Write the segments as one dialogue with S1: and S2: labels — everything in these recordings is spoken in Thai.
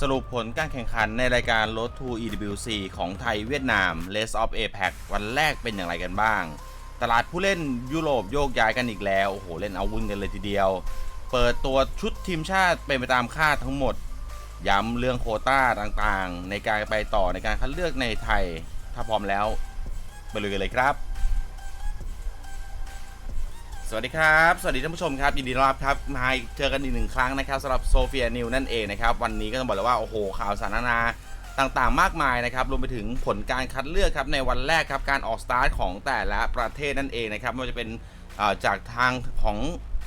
S1: สรุปผลการแข่งขันในรายการ Road to EWC ของไทยเวียดนาม Race of APAC วันแรกเป็นอย่างไรกันบ้าง ตลาดผู้เล่นยุโรปโยกย้ายกันอีกแล้ว โอ้โห เล่นเอาวุ่นกันเลยทีเดียว เปิดตัวชุดทีมชาติเป็นไปตามคาดทั้งหมด ย้ำเรื่องโคต้าต่างๆ ในการไปต่อในการคัดเลือกในไทย ถ้าพร้อมแล้ว ไปลุยกันเลยครับ สวัสดีครับ สวัสดีท่านผู้ชมครับยินดีต้อนรับครับมาเจอกันอีกหนึ่งครั้งนะครับสำหรับโซเฟียนิวนั่นเองนะครับวันนี้ก็ต้องบอกเลยว่าโอ้โหข่าวสารนานาต่างๆ มากมายนะครับรวมไปถึงผลการคัดเลือกครับในวันแรกครับการออกสตาร์ทของแต่ละประเทศนั่นเองนะครับไม่ว่าจะเป็นจากทางของ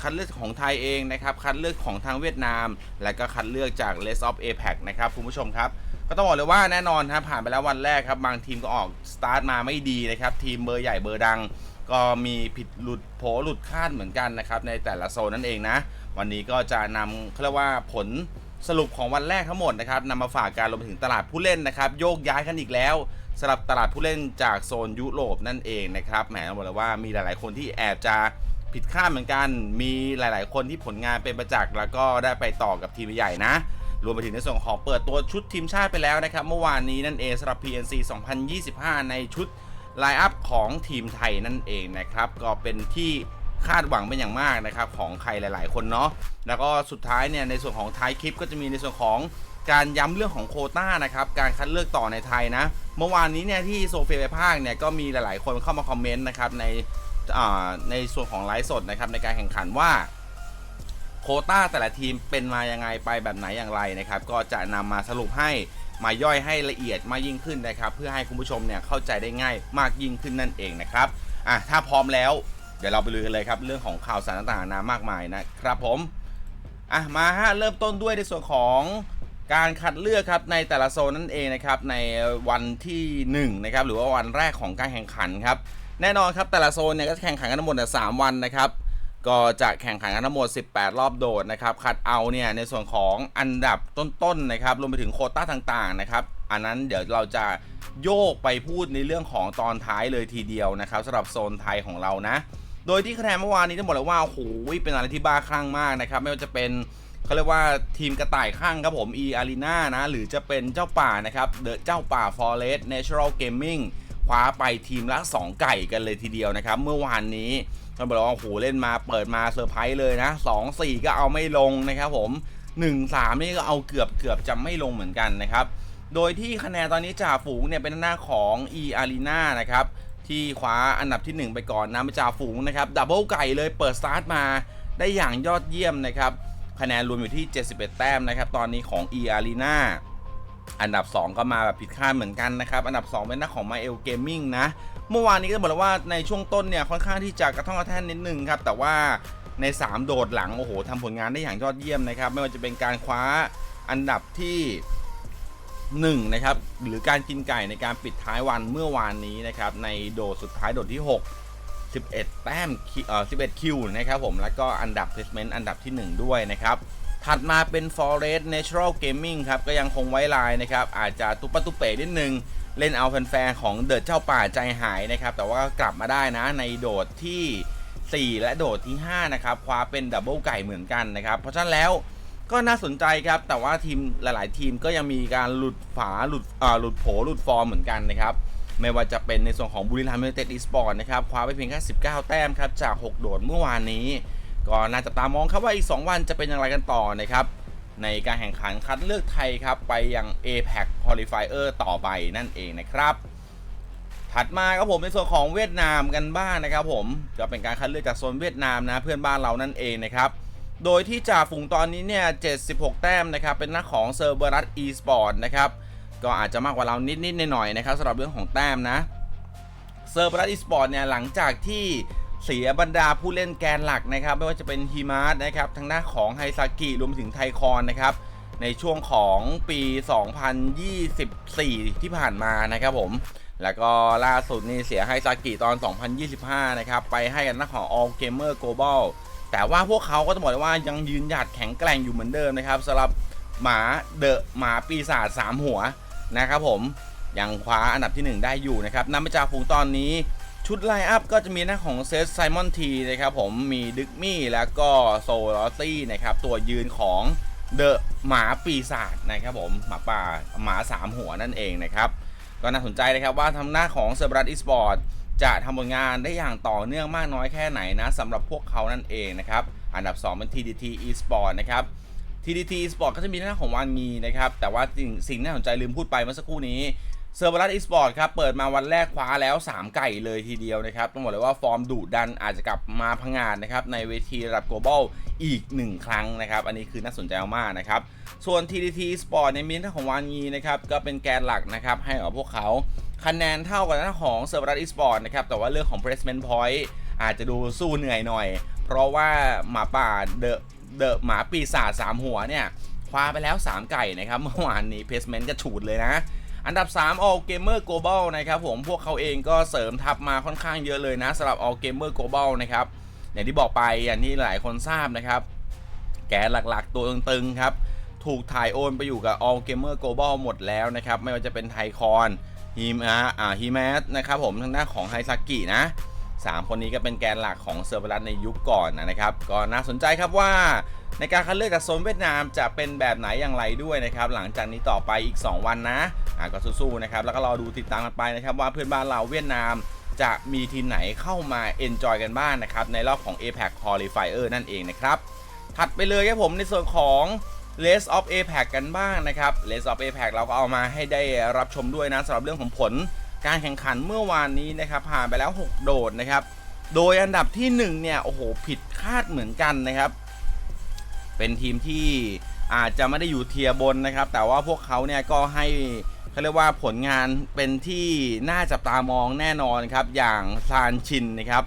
S1: คัดเลือกของไทยเองนะครับคัดเลือกของทางเวียดนาม และก็คัดเลือกจาก Rest of APAC นะครับคุณผู้ชมครับก็ต้องบอกเลยว่าแน่นอนครับผ่านไปแล้ววันแรกครับบางทีมก็ออกสตาร์ทมาไม่ดีนะครับทีมเบอร์ใหญ่เบอร์ดัง ก็มีผิดหลุดโผหลุดคาดเหมือนกันนะครับ ในแต่ละโซนนั่นเองนะ วันนี้ก็จะนำเขาเรียกว่าผลสรุปของวันแรกทั้งหมดนะครับนำมาฝากการรวมไปถึงตลาดผู้เล่นนะครับโยกย้ายกันอีกแล้วสำหรับตลาดผู้เล่นจากโซนยุโรปนั่นเองนะครับแหมบอกเลยว่ามีหลาย ๆ คนที่แอบจะผิดคาดเหมือนกัน มีหลาย ๆ คนที่ผลงานเป็นประจักษ์แล้วก็ได้ไปต่อกับทีมใหญ่นะ รวมไปถึงในส่วนของเปิดตัวชุดทีมชาติไปแล้วนะครับ เมื่อวานนี้นั่นเองสำหรับ PNC 2025 ในชุด ไลน์อัพของทีมไทยนั่นเองนะครับ ก็เป็นที่คาดหวังเป็นอย่างมากนะครับของใครหลาย ๆ คนเนาะแล้วก็สุดท้ายเนี่ยในส่วนของท้ายคลิปก็จะมีในส่วนของการย้ำเรื่องของโคต้านะครับการคัดเลือกต่อในไทยนะ เมื่อวานนี้เนี่ยที่โซเฟียไปภาคเนี่ยก็มีหลาย ๆ คนเข้ามาคอมเมนต์นะครับในในส่วนของไลฟ์สดนะครับในการแข่งขันว่าโคต้าแต่ละทีมเป็นมายังไงไปแบบไหนอย่างไรนะครับ ก็จะนำมาสรุปให้ มาย่อยให้ละเอียดมากยิ่งขึ้นนะครับ เพื่อให้คุณผู้ชมเนี่ยเข้าใจได้ง่ายมากยิ่งขึ้นนั่นเองนะครับอะถ้าพร้อมแล้วเดี๋ยวเราไปลุยกันเลยครับ เรื่องของข่าวสารต่างๆนานามากมายนะครับผมอะมาฮะเริ่มต้นด้วยในส่วนของการคัดเลือกครับในแต่ละโซนนั่นเองนะครับในวันที่1นะครับหรือว่าวันแรกของการแข่งขันครับแน่นอนครับแต่ละโซนเนี่ยก็จะแข่งขันกันทั้งหมดสามวันนะครับ ก็จะแข่งขันกันทั้งหมด 18 รอบโดดนะครับ คัดเอาเนี่ยในส่วนของอันดับต้นๆนะครับ รวมไปถึงโคต้าต่างๆนะครับ อันนั้นเดี๋ยวเราจะโยกไปพูดในเรื่องของตอนท้ายเลยทีเดียวนะครับสำหรับโซนไทยของเรานะ โดยที่คะแนนเมื่อวานนี้ต้องบอกเลยว่าโอ้โหเป็นอะไรที่บ้าคลั่งมากนะครับ ไม่ว่าจะเป็นเขาเรียกว่าทีมกระต่ายข้างครับผม e arena นะ หรือจะเป็นเจ้าป่านะครับ The เจ้าป่า Forest Natural Gaming คว้าไปทีมละ 2 ไก่กันเลยทีเดียวนะครับ เมื่อวานนี้ ต้องบอกว่าโอ้โหเล่นมาเปิดมาเซอร์ไพรส์เลยนะ2 4ก็เอาไม่ลงนะครับผม1 3นี่ก็เอาเกือบเกือบจะไม่ลงเหมือนกันนะครับ โดยที่คะแนนตอนนี้จ่าฝูงเนี่ยเป็นหน้าของ e arena นะครับที่คว้าอันดับที่ 1 ไปก่อนนะจ่าฝูงนะครับดับเบิลไก่เลยเปิดสตาร์ทมาได้อย่างยอดเยี่ยมนะครับคะแนนรวมอยู่ที่ 71 แต้มนะครับ ตอนนี้ของ e arena อันดับ 2 ก็มาแบบผิดคาดเหมือนกันนะครับ อันดับ 2 เป็นหน้าของ m y l Gaming นะ เมื่อวานนี้ก็บอกเลยว่าในช่วงต้นเนี่ยค่อนข้างที่จะกระท่องกระแท่นนิดนึงครับแต่ว่าใน 3 โดดหลังโอ้โหทำผลงานได้อย่างยอดเยี่ยมนะครับไม่ว่าจะเป็นการคว้าอันดับที่1นะครับหรือการกินไก่ในการปิดท้ายวันเมื่อวานนี้นะครับในโดดสุดท้ายโดดที่ 6 11 แต้มเอ่อ11 คิวนะครับผมแล้วก็อันดับ placement อันดับที่ 1 ด้วยนะครับ ถัดมาเป็น Forest Natural Gaming ครับ ก็ยังคงไว้ลายนะครับ อาจจะตุปะตุเป๋นิดนึง เล่นเอาแฟนๆของเดอะเจ้าป่าใจหายนะครับ แต่ว่ากลับมาได้นะในโดดที่ 4 และโดดที่ 5 นะครับ คว้าเป็นดับเบิลไก่เหมือนกันนะครับ เพราะฉะนั้นแล้วก็น่าสนใจครับ แต่ว่าทีมหลาย ๆ ทีมก็ยังมีการหลุดฝาหลุดอ่าหลุดโผหลุดฟอร์มเหมือนกันนะครับ ไม่ว่าจะเป็นในส่วนของบุรีรัมย์ยูไนเต็ดอีสปอร์ตนะครับ คว้าไปเพียงแค่ 19 แต้มครับ จาก 6 โดดเมื่อวานนี้ ก็น่าจะตามองครับว่าอีก 2 วันจะเป็นอย่างไรกันต่อนะครับ ในการแข่งขันคัดเลือกไทยครับ ไปยัง APAC Qualifier ต่อไปนั่นเองนะครับ ถัดมาครับผมในส่วนของเวียดนามกันบ้างนะครับ ผมก็เป็นการคัดเลือกจากโซนเวียดนามนะเพื่อนบ้านเรานั่นเองนะครับโดยที่จ่าฝูงตอนนี้เนี่ย 76 แต้มนะครับ เป็นน้าของเซอร์เบรัสอีสปอร์ตนะครับ ก็อาจจะมากกว่าเรานิดๆหน่อยๆนะครับสำหรับเรื่องของแต้มนะ เซอร์เบรัสอีสปอร์ตเนี่ย หลังจากที่ เสียบรรดาผู้เล่นแกนหลักนะครับ ไม่ว่าจะเป็นฮิมาร์นะครับทางหน้าของไฮซากิรวมถึงไทคอนนะครับ ในช่วงของปี 2024 ที่ผ่านมานะครับผม แล้วก็ล่าสุดนี่เสียไฮซากิตอน 2025 นะครับ ไปให้กันหน้าของ All Gamer Global แต่ว่าพวกเขาก็ต้องบอกว่ายังยืนหยัดแข็งแกร่งอยู่เหมือนเดิมนะครับสำหรับหมาเดอะหมาปีศาจสามหัวนะครับผมยังคว้าอันดับที่ 1 ได้อยู่นะครับนำไปจากฝูงตอนนี้ ชุดไลน์อัพก็จะมีหน้าของเซสไซมอนทีนะครับผมมีดึกมี่แล้วก็โซลอซี่นะครับตัวยืนของเดอะหมาปีศาจนะครับผมหมาป่าหมาสามหัวนั่นเองนะครับก็น่าสนใจนะครับว่าทำหน้าของเซอร์บรัสอีสปอร์ตจะทำผลงานได้อย่างต่อเนื่องมากน้อยแค่ไหนนะสำหรับพวกเขานั่นเองนะครับอันดับ 2 เป็น TDT Esport นะครับ TDT Esport ก็จะมีหน้าของวานมีนะครับแต่ว่าสิ่งสิ่งน่าสนใจลืมพูดไปเมื่อสักครู่นี้ เซอร์บรัสอีสปอร์ตครับเปิดมาวันแรกคว้าแล้ว 3 ไก่เลยทีเดียวนะครับต้องบอกเลยว่าฟอร์มดุดันอาจจะกลับมาพังงานนะครับในเวทีระดับ global อีก 1 ครั้งนะครับ อันนี้คือน่าสนใจมากนะครับ ส่วน TDT Sport ในมินท์ของวานยีนะครับก็เป็นแกนหลักนะครับให้กับพวกเขาคะแนนเท่ากับหน้าของเซอร์บรัสอีสปอร์ตนะครับแต่ว่าเรื่องของ placement point อาจจะดูสู้เหนื่อยหน่อย เพราะว่าหมาป่าเดอะเดอะหมาปีศาจสามหัวเนี่ยคว้าไปแล้ว 3 ไก่นะครับเมื่อวานนี้ placement ก็ฉูดเลยนะ อันดับ 3 All Gamer Global นะครับผมพวกเขาเองก็เสริมทัพมาค่อนข้างเยอะเลยนะสำหรับ All Gamer Global นะครับอย่างที่บอกไปอย่างที่หลายคนทราบนะครับ แกนหลักๆ ตัวตึงๆครับ ถูกถ่ายโอนไปอยู่กับ All Gamer Global หมดแล้วนะครับ ไม่ว่าจะเป็นไทคอนฮีมาอ่าฮีแมสนะครับผมทางด้านของไฮซากินะ3คนนี้ก็เป็นแกนหลักของเซอร์เวลัสในยุคก่อนนะครับ ก็น่าสนใจครับว่า ในการคัดเลือกจากโซนเวียดนามจะเป็นแบบไหนอย่างไรด้วยนะครับ หลังจากนี้ต่อไปอีก 2 วันนะอะก็สู้ๆนะครับ แล้วก็รอดูติดตามกันไปนะครับ ว่าเพื่อนบ้านเราเวียดนามจะมีทีมไหนเข้ามาเอนจอยกันบ้างนะครับ ในรอบของ APAC Qualifier นั่นเองนะครับ ถัดไปเลยครับผมในส่วนของ l e s of APAC กันบ้างนะครับ l e s of APAC เราก็เอามาให้ได้รับชมด้วยนะสำหรับเรื่องของผลการแข่งขันเมื่อวานนี้นะครับผ่านไปแล้ว 6 โดดนะครับ โดยอันดับที่ 1 เนี่ย โอ้โห ผิดคาดเหมือนกันนะครับ เป็นทีมที่อาจจะไม่ได้อยู่เทียบนนะครับ แต่ว่าพวกเขาเนี่ยก็ให้เขาเรียกว่าผลงานเป็นที่น่าจับตามองแน่นอนครับ อย่างซานชินนะครับ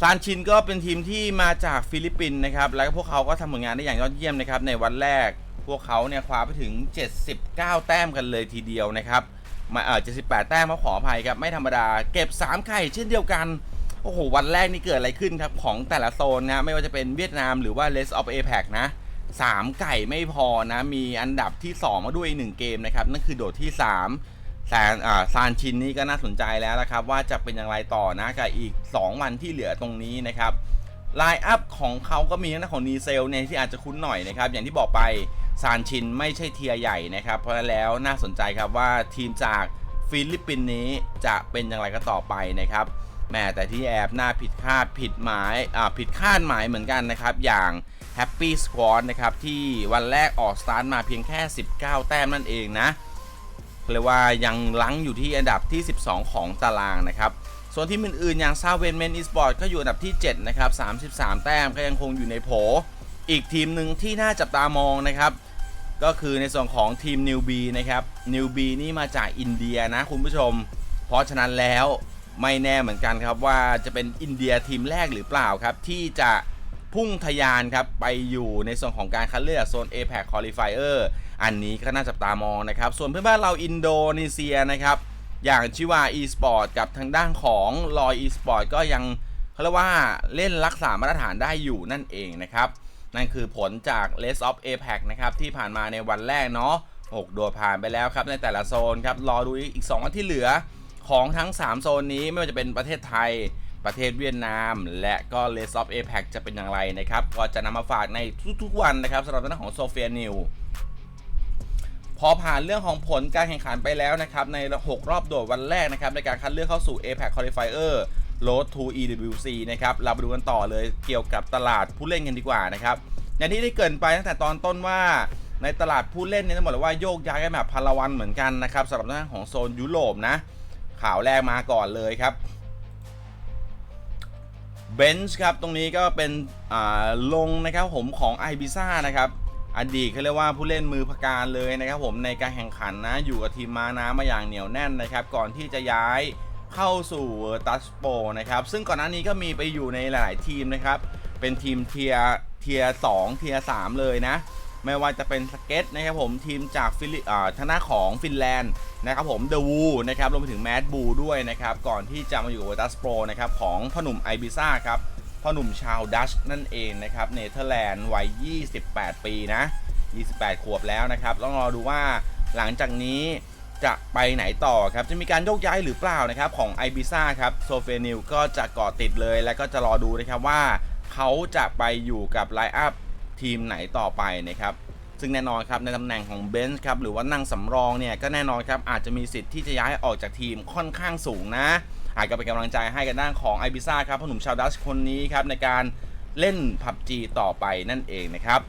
S1: ซานชินก็เป็นทีมที่มาจากฟิลิปปินส์นะครับ แล้วพวกเขาก็ทำผลงานได้อย่างยอดเยี่ยมนะครับ ในวันแรกพวกเขาเนี่ยคว้าไปถึง 79 แต้มกันเลยทีเดียวนะครับมาเออ78 แต้มมาขออภัยครับ ไม่ธรรมดา เก็บ 3 ไข่เช่นเดียวกัน อ้โห วันแรกนี่เกิดอะไรขึ้นครับ ของแต่ละโซนนะ ไม่ว่าจะเป็นเวียดนามหรือว่า Rest of APAC นะ3ไก่ไม่พอนะ มีอันดับที่ 2 มาด้วยอีกหนึ่งเกมนะครับ นั่นคือโดดที่ 3 แซนอ่าซานชินนี่ก็น่าสนใจแล้วนะครับ ว่าจะเป็นอย่างไรต่อนะกับอีก 2 วันที่เหลือตรงนี้นะครับไลน์อัพของเขาก็มีนะของนีเซลเนี่ยที่อาจจะคุ้นหน่อยนะครับ อย่างที่บอกไปซานชินไม่ใช่เทียร์ใหญ่นะครับ เพราะฉะนั้นแล้วน่าสนใจครับว่าทีมจากฟิลิปปินส์นี้จะเป็นอย่างไรกันต่อไปนะครับ แม้แต่ที่แอบน่าผิดคาดผิดหมายอ่าผิดคาดหมายเหมือนกันนะครับ อย่าง Happy Squad นะครับ ที่วันแรกออกสตาร์ทมาเพียงแค่ 19 แต้มนั่นเองนะเรียกว่ายังลังอยู่ที่อันดับที่ 12 ของตารางนะครับ ส่วนทีมอื่นๆ อย่างซาเวนเมนอีสปอร์ตก็อยู่อันดับที่ 7 นะครับ 33 แต้มก็ยังคงอยู่ในโผ อีกทีมหนึ่งที่น่าจับตามองนะครับ ก็คือในส่วนของทีมนิวบีนะครับนิวบีนี่มาจากอินเดียนะคุณผู้ชม เพราะฉะนั้นแล้ว ไม่แน่เหมือนกันครับว่าจะเป็นอินเดียทีมแรกหรือเปล่าครับ ที่จะพุ่งทะยานครับ ไปอยู่ในส่วนของการคัดเลือกโซน APEC Qualifier อันนี้ก็น่าจับตามองนะครับ ส่วนเพื่อนบ้านเราอินโดนีเซียนะครับ อย่างชิวา e-sport กับทางด้านของลอย e-sport ก็ยังเขาเรียกว่าเล่นรักษามาตรฐานได้อยู่นั่นเองนะครับ นั่นคือผลจาก Rest of APAC นะครับ ที่ผ่านมาในวันแรกเนาะ6โดดผ่านไปแล้วครับในแต่ละโซนครับรอดูอีก2วันที่เหลือ ของทั้ง 3 โซนนี้ไม่ว่าจะเป็นประเทศไทยประเทศเวียดนาม และก็ Rest of APAC จะเป็นอย่างไรนะครับ ก็จะนำมาฝากในทุกๆวันนะครับสำหรับด้านของโซเฟียนิวพอผ่านเรื่องของผลการแข่งขันไปแล้วนะครับ ใน 6 รอบโดดวันแรกนะครับ ในการคัดเลือกเข้าสู่ APAC Qualifier Road to EWC นะครับ เราไปดูกันต่อเลยเกี่ยวกับตลาดผู้เล่นกันดีกว่านะครับ อย่างที่ได้เกินไปตั้งแต่ตอนต้นว่าในตลาดผู้เล่นเนี่ยต้องบอกเลยว่าโยกย้ายกันแบบพลวันเหมือนกันนะครับสำหรับด้านของโซนยุโรปนะ ข่าวแรกมาก่อนเลยครับเบนช์ครับ ตรงนี้ก็เป็นลงนะครับผมของไอบิซ่านะครับอดีตเขาเรียกว่าผู้เล่นมือพการเลยนะครับผมในการแข่งขันนะ อยู่กับทีมมาน้ำมาอย่างเหนียวแน่นนะครับ ก่อนที่จะย้ายเข้าสู่ตัสโปนะครับ ซึ่งก่อนหน้านี้ก็มีไปอยู่ในหลาย ๆ ทีมนะครับ เป็นทีมเทียเทียสองเทียสามเลยนะ ไม่ว่าจะเป็นสเก็ตนะครับผมทีมจากฟิลิอ่าทางหน้าของฟินแลนด์นะครับผมเดวูนะครับรวมไปถึงแมดบูด้วยนะครับ ก่อนที่จะมาอยู่กับตัสโปรนะครับของพ่อหนุ่มไอบิซ่าครับพ่อหนุ่มชาวดัชนั่นเองนะครับเนเธอร์แลนด์วัย 28 ปีนะ 28 ขวบแล้วนะครับต้องรอดูว่าหลังจากนี้จะไปไหนต่อครับ จะมีการโยกย้ายหรือเปล่านะครับของไอบิซ่าครับโซเฟนิลก็จะเกาะติดเลย และก็จะรอดูนะครับว่าเขาจะไปอยู่กับไลน์อัพ ทีมไหนต่อไปนะครับซึ่งแน่นอนครับในตำแหน่งของเบนซ์ครับหรือว่านั่งสำรองเนี่ยก็แน่นอนครับอาจจะมีสิทธิ์ที่จะย้ายออกจากทีมค่อนข้างสูงนะอาจจะเป็นกำลังใจให้กันด้านของไอบิซ่าครับพ่อหนุ่มชาวดัชคนนี้ครับในการเล่น PUBG ต่อไปนั่นเองนะครับ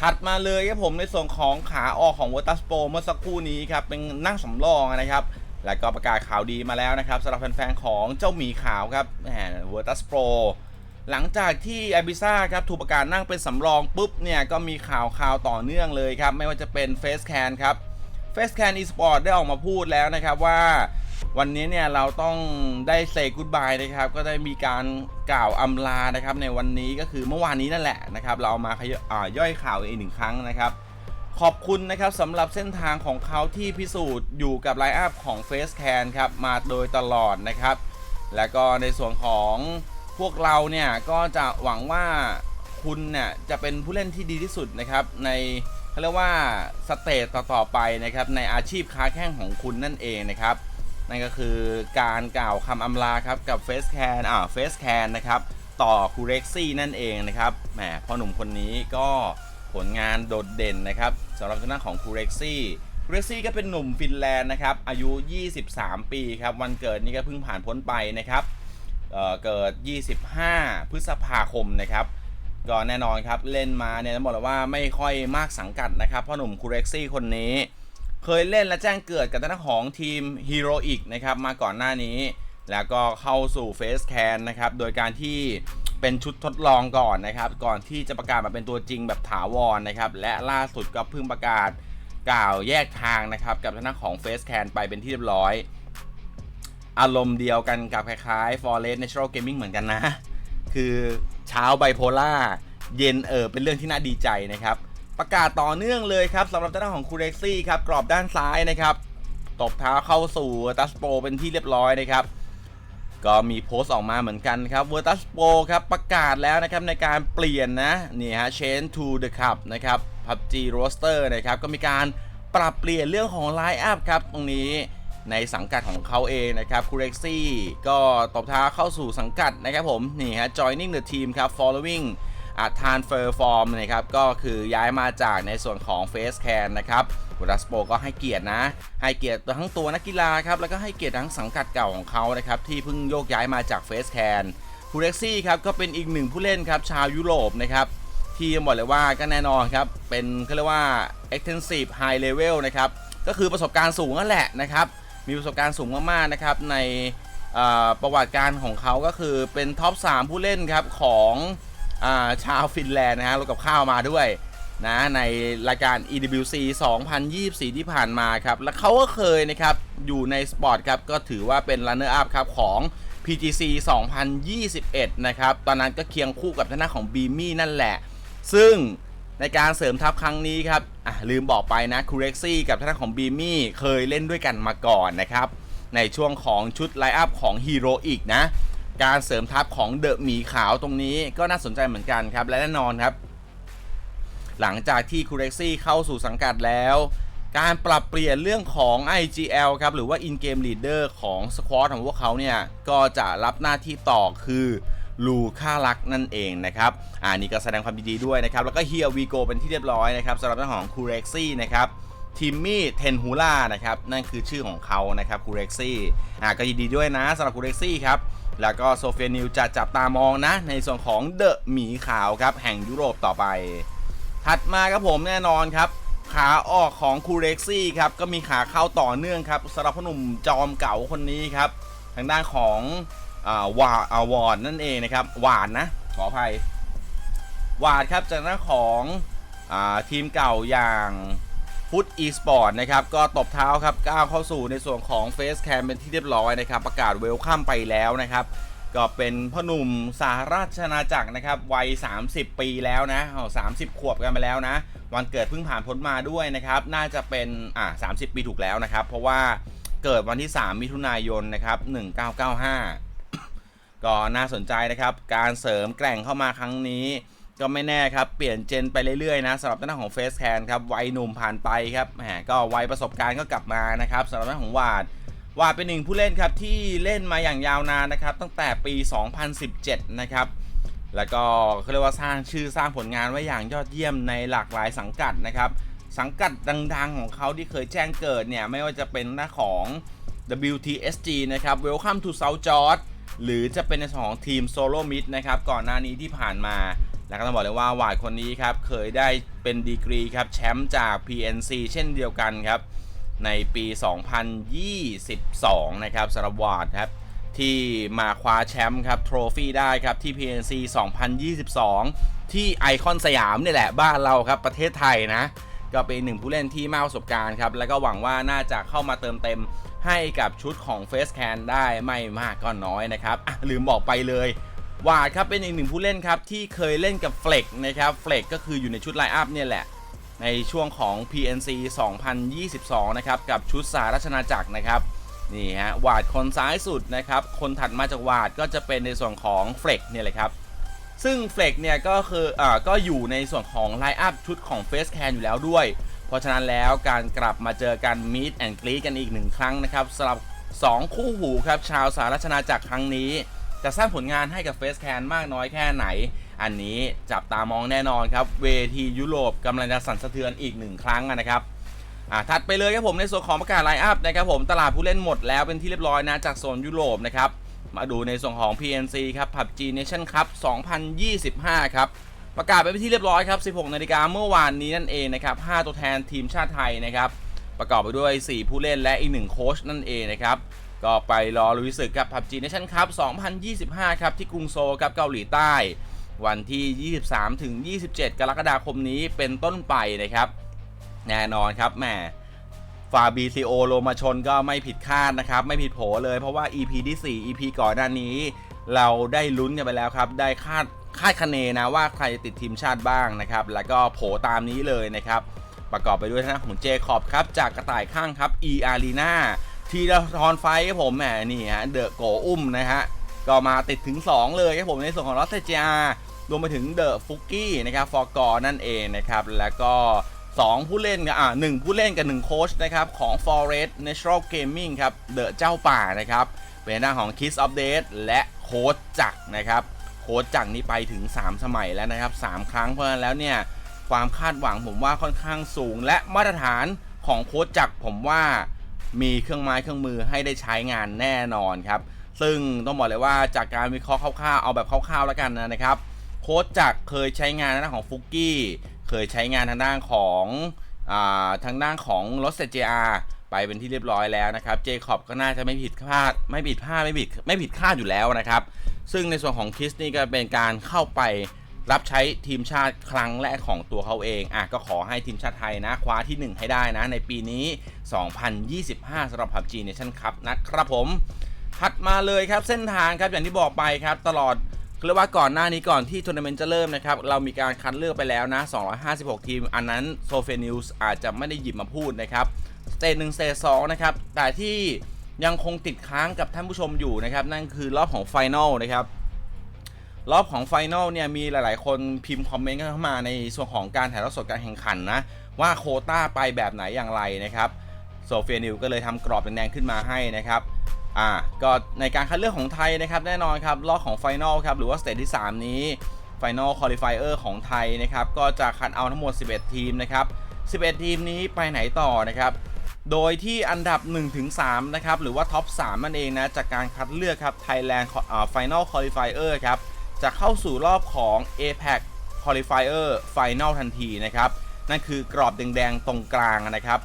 S1: ถัดมาเลยครับผมในส่วนของขาออกของวอตัสโปเมื่อสักครู่นี้ครับเป็นนั่งสำรองนะครับ และก็ประกาศข่าวดีมาแล้วนะครับสำหรับแฟนๆของเจ้าหมีขาวครับแหมวอตัสโป หลังจากที่อาบิซ่าครับถูกประกาศนั่งเป็นสำรองปุ๊บเนี่ยก็มีข่าวข่าวต่อเนื่องเลยครับ ไม่ว่าจะเป็นเฟสแคนครับเฟสแคนอีสปอร์ตได้ออกมาพูดแล้วนะครับว่าวันนี้เนี่ยเราต้องได้เซ y g กู d บายนะครับ ก็ได้มีการกล่าวอำลานะครับ ในวันนี้ก็คือเมื่อวานนี้นั่นแหละนะครับ เราเอามาขยอ่าย่อยข่าวอีกหนึ่งครั้งนะครับ ขอบคุณนะครับสำหรับเส้นทางของเขาที่พิสูจน์อยู่กับไลน์อัพของ Face Can ครับ มาโดยตลอดนะครับ แล้วก็ในส่วนของ พวกเราเนี่ยก็จะหวังว่าคุณเนี่ยจะเป็นผู้เล่นที่ดีที่สุดนะครับในเขาเรียกว่าสเตจต่อๆไปนะครับในอาชีพค้าแข้งของคุณนั่นเองนะครับนั่นก็คือการกล่าวคำอำลาครับกับ Face Can อ่า Face Can นะครับต่อคูเร็กซี่นั่นเองนะครับแหมพ่อหนุ่มคนนี้ก็ผลงานโดดเด่นนะครับสำหรับทางด้านของคูเร็กซี่คูเร็กซี่ก็เป็นหนุ่มฟินแลนด์นะครับอายุ 23 ปีครับวันเกิดนี่ก็เพิ่งผ่านพ้นไปนะครับ เเกิด 25 พฤษภาคมนะครับก็แน่นอนครับเล่นมาเนี่ยต้องบอกเลยว่าไม่ค่อยมากสังกัดนะครับพ่อหนุ่มคูเร็กซี่คนนี้ เคยเล่นและแจ้งเกิดกับทางด้าของทีม Heroic นะครับมาก่อนหน้านี้ แล้วก็เข้าสู่เฟสแคนนะครับโดยการที่เป็นชุดทดลองก่อนนะครับก่อนที่จะประกาศมาเป็นตัวจริงแบบถาวรนะครับและล่าสุดก็เพิ่งประกาศกล่าวแยกทางนะครับกับทางด้าของเฟสแคนไปเป็นที่เรียบร้อย อารมณ์เดียวกันกับคล้ายๆ Forest Natural Gaming เหมือนกันนะ คือเช้าไบโพล่าเย็นเออเป็นเรื่องที่น่าดีใจนะครับ ประกาศต่อเนื่องเลยครับสำหรับด้านของคูเร็กซี่ครับ กรอบด้านซ้ายนะครับ ตบเท้าเข้าสู่ตัสโปเป็นที่เรียบร้อยนะครับ ก็มีโพสต์ออกมาเหมือนกันครับเวอร์ตัสโปครับประกาศแล้วนะครับในการเปลี่ยนนะนี่ฮะ change to the cup นะครับ PUBG roster นะครับก็มีการปรับเปลี่ยนเรื่องของ line up ครับตรงนี้ ในสังกัดของเขาเองนะครับคูเร็กซี่ก็ตบเท้าเข้าสู่สังกัดนะครับผม นี่ฮะ joining the team ครับ following อาทานเฟอร์ฟอร์มนะครับ ก็คือย้ายมาจากในส่วนของเฟสแคนนะครับวรัสโปก็ให้เกียรตินะ ให้เกียรติทั้งตัวนักกีฬาครับ แล้วก็ให้เกียรติทั้งสังกัดเก่าของเขานะครับ ที่เพิ่งโยกย้ายมาจากเฟสแคนคูเร็กซี่ครับ ก็เป็นอีกหนึ่งผู้เล่นครับ ชาวยุโรปนะครับ ที่บอกเลยว่าก็แน่นอนครับ เป็นเขาเรียกว่า extensive high level นะครับ ก็คือประสบการณ์สูงนั่นแหละนะครับ มีประสบการณ์สูงมากๆนะครับในประวัติการของเขาก็คือเป็นท็อป 3 ผู้เล่นครับของอาชาวฟินแลนด์นะฮะรถกับข้าวมาด้วยนะในรายการ EWC 2024 ที่ผ่านมาครับ แล้วเขาก็เคยนะครับอยู่ในสปอร์ตครับก็ถือว่าเป็น runner up ครับของ PGC 2021 นะครับ ตอนนั้นก็เคียงคู่กับทางด้านของบีมี่นั่นแหละ ซึ่ง ในการเสริมทัพครั้งนี้ครับอะลืมบอกไปนะคูเร็กซี่กับทางด้านของบีมี่เคยเล่นด้วยกันมาก่อนนะครับ ในช่วงของชุดไลอัพของฮีโร่อีกนะ การเสริมทัพของเดอะหมีขาวตรงนี้ก็น่าสนใจเหมือนกันครับ และแน่นอนครับ หลังจากที่คูเร็กซี่เข้าสู่สังกัดแล้ว การปรับเปลี่ยนเรื่องของ IGL ครับหรือว่า In Game Leader ของสควอตของพวกเขาเนี่ยก็จะรับหน้าที่ต่อคือ ลูค่ารักนั่นเองนะครับอ่านี่ก็แสดงความดีด้วยนะครับ แล้วก็เฮียวีโกเป็นที่เรียบร้อยนะครับสำหรับเรื่องของคูเร็กซี่นะครับทิมมี่เทนฮูล่านะครับนั่นคือชื่อของเขานะครับคูเร็กซี่อ่าก็ยินดีด้วยนะสำหรับคูเร็กซี่ครับแล้วก็โซเฟียนิวจะจับตามองนะ ในส่วนของเดอะหมีขาวครับแห่งยุโรปต่อไป ถัดมาครับผมแน่นอนครับ ขาออกของคูเร็กซี่ครับก็มีขาเข้าต่อเนื่องครับสำหรับพหนุ่มจอมเก่าคนนี้ครับทางด้านของ วาอาวอนนั่นเองนะครับหวานนะขออภัยหวาดครับจากด้านของอทีมเก่าอย่างฟุตอีสปอร์ตนะครับก็ตบเท้าครับก้าวเข้าสู่ในส่วนของเฟสแคมเป็นที่เรียบร้อยนะครับ ประกาศเวลคัมไปแล้วนะครับ ก็เป็นพ่อหนุ่มสหราชอาจักรนะครับวัย 30 ปีแล้วนะอ๋อ30ขวบกันไปแล้วนะ วันเกิดเพิ่งผ่านพ้นมาด้วยนะครับ น่าจะเป็นอ่า30ปีถูกแล้วนะครับ เพราะว่าเกิดวันที่ 3 มิถุนายนนะครับ1995 ก็น่าสนใจนะครับ การเสริมแกร่งเข้ามาครั้งนี้ ก็ไม่แน่ครับ เปลี่ยนเจนไปเรื่อยๆนะสำหรับด้านของเฟสแคนครับวัยหนุ่มผ่านไปครับแหมก็วัยประสบการณ์ก็กลับมานะครับสำหรับด้านของวาดวาดเป็นหนึ่งผู้เล่นครับที่เล่นมาอย่างยาวนานนะครับ ตั้งแต่ปี 2017 นะครับแล้วก็เขาเรียกว่าสร้างชื่อสร้างผลงานไว้อย่างยอดเยี่ยมในหลากหลายสังกัดนะครับ สังกัดดังๆของเขาที่เคยแจ้งเกิดเนี่ย ไม่ว่าจะเป็นหน้าของ WTSG นะครับ Welcome to South George หรือจะเป็นในส่วนของทีม Solo Mid นะครับก่อนหน้านี้ที่ผ่านมา แล้วก็ต้องบอกเลยว่าวาดคนนี้ครับเคยได้เป็นดีกรีครับแชมป์จาก PNC เช่นเดียวกันครับในปี 2022 นะครับสำหรับวาดครับที่มาคว้าแชมป์ครับโทรฟี่ได้ครับที่ PNC 2022 ที่ไอคอนสยามนี่แหละบ้านเราครับประเทศไทยนะ ก็เป็นหนึ่งผู้เล่นที่มากประสบการณ์ครับ แล้วก็หวังว่าน่าจะเข้ามาเติมเต็มให้กับชุดของเฟสแคนได้ไม่มากก็น้อยนะครับลืมบอกไปเลยวาดครับเป็นอีกหนึ่งผู้เล่นครับที่เคยเล่นกับเฟล็กนะครับเฟล็กก็คืออยู่ในชุดไลน์อัพเนี่ยแหละ ในช่วงของ PNC 2022 นะครับ กับชุดสาราชนาจักรนะครับนี่ฮะวาดคนซ้ายสุดนะครับ คนถัดมาจากวาดก็จะเป็นในส่วนของเฟล็กเนี่ยเลยครับ ซึ่งเฟล็กเนี่ยก็คืออ่าก็อยู่ในส่วนของไลน์อัพชุดของเฟสแคนอยู่แล้วด้วย เพราะฉะนั้นแล้วการกลับมาเจอกันมีดแอนด์กรีกันอีกหนึ่งครั้งนะครับสำหรับ 2 คู่หูครับชาวสาราชนาจักรครั้งนี้จะสร้างผลงานให้กับเฟสแคนมากน้อยแค่ไหน อันนี้จับตามองแน่นอนครับ เวทียุโรปกำลังจะสั่นสะเทือนอีกหนึ่งครั้งนะครับอ่าถัดไปเลยครับผมในส่วนของประกาศไลน์อัพนะครับผมตลาดผู้เล่นหมดแล้วเป็นที่เรียบร้อยนะจากโซนยุโรปนะครับ มาดูในส่วนของ PNC ครับ PUBG Nation Cup 2025 ครับ ประกาศไปเป็นที่เรียบร้อยครับ 16 นาฬิกาเมื่อวานนี้นั่นเองนะครับ 5 ตัวแทนทีมชาติไทยนะครับ ประกอบไปด้วย 4 ผู้เล่นและอีก 1 โค้ชนั่นเองนะครับ ก็ไปรอลุยศึกกับ PUBG Nation Cup 2025 ครับ ที่กรุงโซลครับเกาหลีใต้ วันที่ 23 ถึง 27 กรกฎาคมนี้เป็นต้นไปนะครับ แน่นอนครับแหม ฟาบีซีโอโลมาชนก็ไม่ผิดคาดนะครับ ไม่ผิดโผเลยเพราะว่า EP ที่ 4 EP ก่อนหน้านี้ เราได้ลุ้นกันไปแล้วครับ ได้คาดคาดคะเนนะว่าใครจะติดทีมชาติบ้างนะครับ แล้วก็โผตามนี้เลยนะครับ ประกอบไปด้วยทางด้านของเจคอบครับ จากกระต่ายข้างครับ E Arena ทีละทอนไฟครับผมแหมนี่ฮะเดอะโกอุ้มนะฮะก็มาติดถึง 2 เลยครับผมในส่วนของลอสเตจารวมไปถึงเดอะฟุกกี้นะครับฟอร์กอนั่นเองนะครับ แล้วก็ 2 ผู้เล่นกับอ่าหนึ่งผู้เล่นกับ1โค้ชนะครับของ Forest Natural Gaming ครับเดอะเจ้าป่านะครับเป็นหน้าของ Kiss of Death และโค้ชจักรนะครับโค้ชจักรนี้ไปถึง 3 สมัยแล้วนะครับ 3 ครั้งเพราะฉะนั้นแล้วเนี่ยความคาดหวังผมว่าค่อนข้างสูง และมาตรฐานของโค้ชจักรผมว่ามีเครื่องไม้เครื่องมือให้ได้ใช้งานแน่นอนครับซึ่งต้องบอกเลยว่าจากการวิเคราะห์คร่าวๆเอาแบบคร่าวๆแล้วกันนะครับโค้ชจักรเคยใช้งานทางด้าของฟุกกี้ เคยใช้งานทางด้านของอาทางด้านของรถเซจอาไปเป็นที่เรียบร้อยแล้วนะครับเจคอบก็น่าจะไม่ผิดพลาดไม่ผิดพลาดไม่ผิดไม่ผิดคาดอยู่แล้วนะครับ ซึ่งในส่วนของคิสนี่ก็เป็นการเข้าไปรับใช้ทีมชาติครั้งแรกของตัวเขาเองอะก็ขอให้ทีมชาติไทยนะ คว้าที่ 1 ให้ได้นะ ในปีนี้ 2025สำหรับ PUBG Nation Cup นะครับผม ถัดมาเลยครับเส้นทางครับอย่างที่บอกไปครับตลอด เรียกว่าก่อนหน้านี้ก่อนที่ทัวร์นาเมนต์จะเริ่มนะครับ เรามีการคัดเลือกไปแล้วนะ 256 ทีม อันนั้นโซเฟนิวส์อาจจะไม่ได้หยิบมาพูดนะครับสเตจหนึ่งสเตจสองนะครับ แต่ที่ยังคงติดค้างกับท่านผู้ชมอยู่นะครับ นั่นคือรอบของไฟนอลนะครับ รอบของไฟนอลเนี่ยมีหลาย ๆ คนพิมพ์คอมเมนต์เข้ามาในส่วนของการถ่ายทอดสดการแข่งขันนะ ว่าโคต้าไปแบบไหนอย่างไรนะครับโซเฟียนิวก็เลยทำกรอบแดงๆขึ้นมาให้นะครับ อ่าก็ในการคัดเลือกของไทยนะครับแน่นอนครับรอบของไฟนอลครับหรือว่าสเตจที่ 3 นี้ไฟนอลคอลิฟายเออร์ของไทยนะครับก็จะคัดเอาทั้งหมด 11 ทีมนะครับ 11 ทีมนี้ไปไหนต่อนะครับโดยที่อันดับ 1-3 นะครับ หรือว่าท็อป 3 นั่นเองนะ จากการคัดเลือกครับ Thailand อ่า Final Qualifier ครับ จะเข้าสู่รอบของ APAC Qualifier Final ทันทีนะครับ นั่นคือกรอบแดงๆ ตรงกลางนะครับ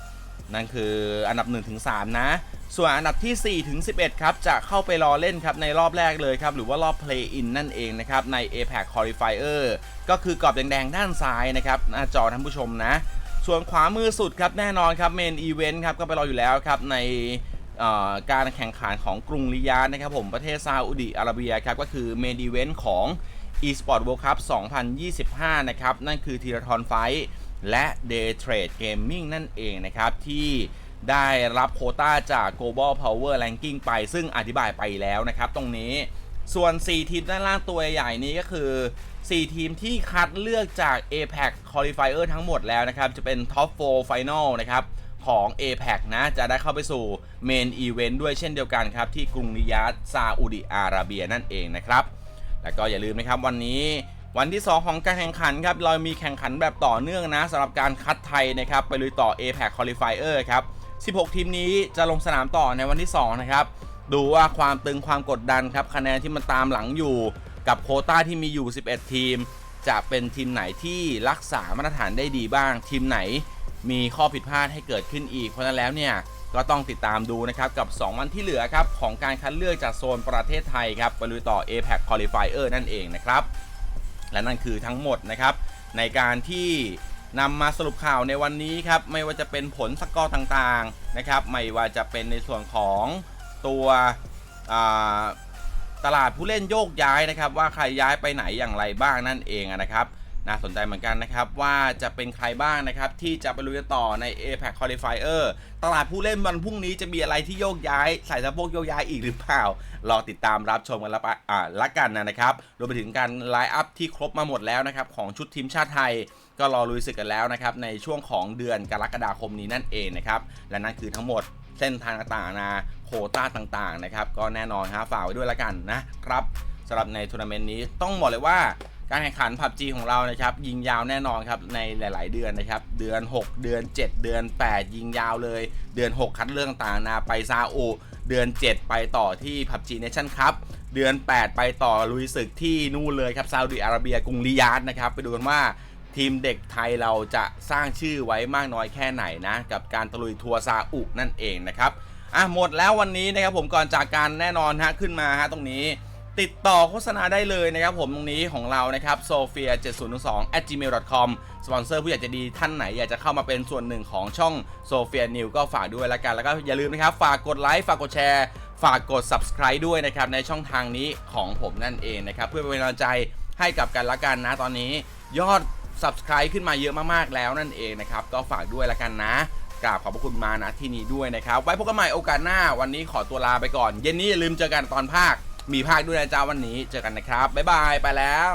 S1: นั่นคืออันดับ 1-3 นะ ส่วนอันดับที่ 4 ถึง 11 ครับ จะเข้าไปรอเล่นครับ ในรอบแรกเลยครับ หรือว่ารอบ Play In นั่นเองนะครับ ใน APAC Qualifier ก็คือกรอบแดงๆ ด้านซ้ายนะครับ หน้าจอท่านผู้ชมนะ ส่วนขวามือสุดครับ แน่นอนครับ Main Event ครับ ก็ไปรออยู่แล้วครับ ในการแข่งขันของกรุงริยาดนะครับผมประเทศซาอุดิอาระเบียครับ ก็คือ Main Event ของ eSport World Cup 2025 นะครับ นั่นคือทีรทอนไฟและ Day Trade Gaming นั่นเองนะครับที่ ได้รับโคต้าจาก Global Power Ranking ไป ซึ่งอธิบายไปแล้วนะครับตรงนี้ ส่วน 4 ทีมด้านล่างตัวใหญ่นี้ก็คือ 4 ทีมที่คัดเลือกจาก APAC Qualifier ทั้งหมดแล้วนะครับ จะเป็น Top 4 Final นะครับของ APAC นะ จะได้เข้าไปสู่ Main Event ด้วยเช่นเดียวกันครับ ที่กรุงริยาดซาอุดิอาระเบียนั่นเองนะครับ แล้วก็อย่าลืมนะครับวันนี้วันที่ 2 ของการแข่งขันครับ เรามีแข่งขันแบบต่อเนื่องนะสำหรับการคัดไทยนะครับ ไปลุยต่อ APEC Qualifier ครับ 16 ทีมนี้จะลงสนามต่อในวันที่ 2 นะครับ ดูว่าความตึงความกดดันครับคะแนนที่มันตามหลังอยู่ กับโคต้าที่มีอยู่ 11 ทีม จะเป็นทีมไหนที่รักษามาตรฐานได้ดีบ้าง ทีมไหนมีข้อผิดพลาดให้เกิดขึ้นอีก เพราะฉะนั้นแล้วเนี่ยก็ต้องติดตามดูนะครับ กับ 2 วันที่เหลือครับ ของการคัดเลือกจากโซนประเทศไทยครับไปลุยต่อ APEC Qualifier นั่นเองนะครับ และนั่นคือทั้งหมดนะครับ ในการที่ นำมาสรุปข่าวในวันนี้ครับไม่ว่าจะเป็นผลสกอร์ต่างๆนะครับไม่ว่าจะเป็นในส่วนของตัวตลาดผู้เล่นโยกย้ายนะครับ ว่าใครย้ายไปไหนอย่างไรบ้างนั่นเองนะครับน่าสนใจเหมือนกันนะครับ ว่าจะเป็นใครบ้างนะครับ ที่จะไปลุยต่อใน APEC Qualifier ตลาดผู้เล่นวันพรุ่งนี้จะมีอะไรที่โยกย้ายใส่สะโพกโยกย้ายอีกหรือเปล่า รอติดตามรับชมกันละะอ่าละกันนะครับรวมไปถึงการไลฟ์อัพที่ครบมาหมดแล้วนะครับของชุดทีมชาติไทย ก็รอลุยศึกกันแล้วนะครับในช่วงของเดือนกรกฎาคมนี้นั่นเองนะครับและนั่นคือทั้งหมดเส้นทางต่างๆนาโควต้าต่างๆนะครับก็แน่นอนฮะฝากไว้ด้วยละกันนะครับสำหรับในทัวร์นาเมนต์นี้ต้องบอกเลยว่าการแข่งขัน PUBG ของเรานะครับยิงยาวแน่นอนครับในหลาย ๆ เดือนนะครับเดือน 6 เดือน 7 เดือน 8 ยิงยาวเลย เดือน 6 คัดเลือกต่างๆนาไปซาอุเดือน 7 ไปต่อที่ PUBG Nation ครับเดือน 8 ไปต่อลุยศึกที่นู่นเลยครับซาอุดิอาระเบียกรุงริยาดนะครับไปดูกันว่า ทีมเด็กไทยเราจะสร้างชื่อไว้มากน้อยแค่ไหนนะ กับการตะลุยทัวร์ซาอุนั่นเองนะครับอะหมดแล้ววันนี้นะครับผมก่อนจากการแน่นอนฮะขึ้นมาฮะตรงนี้ติดต่อโฆษณาได้เลยนะครับผมตรงนี้ของเรานะครับ sophia 7012 at gmail com สปอนเซอร์ผู้อยากจะดีท่านไหนอยากจะเข้ามาเป็นส่วนหนึ่งของช่อง sophia new ก็ฝากด้วยละกัน แล้วก็อย่าลืมนะครับ ฝากกดไลค์ฝากกดแชร์ ฝากกด subscribe ด้วยนะครับ ในช่องทางนี้ของผมนั่นเองนะครับ เพื่อเป็นกำลังใจให้กับกันละกันนะตอนนี้ยอด subscribe ขึ้นมาเยอะมากๆแล้วนั่นเองนะครับ ก็ฝากด้วยละกันนะกราบขอบพระคุณมานะที่นี้ด้วยนะครับ ไว้พบกันใหม่โอกาสหน้าวันนี้ขอตัวลาไปก่อน เย็นนี้อย่าลืมเจอกันตอนภาค มีภาคด้วยนะจ้าวันนี้เจอกันนะครับบ๊ายบายไปแล้ว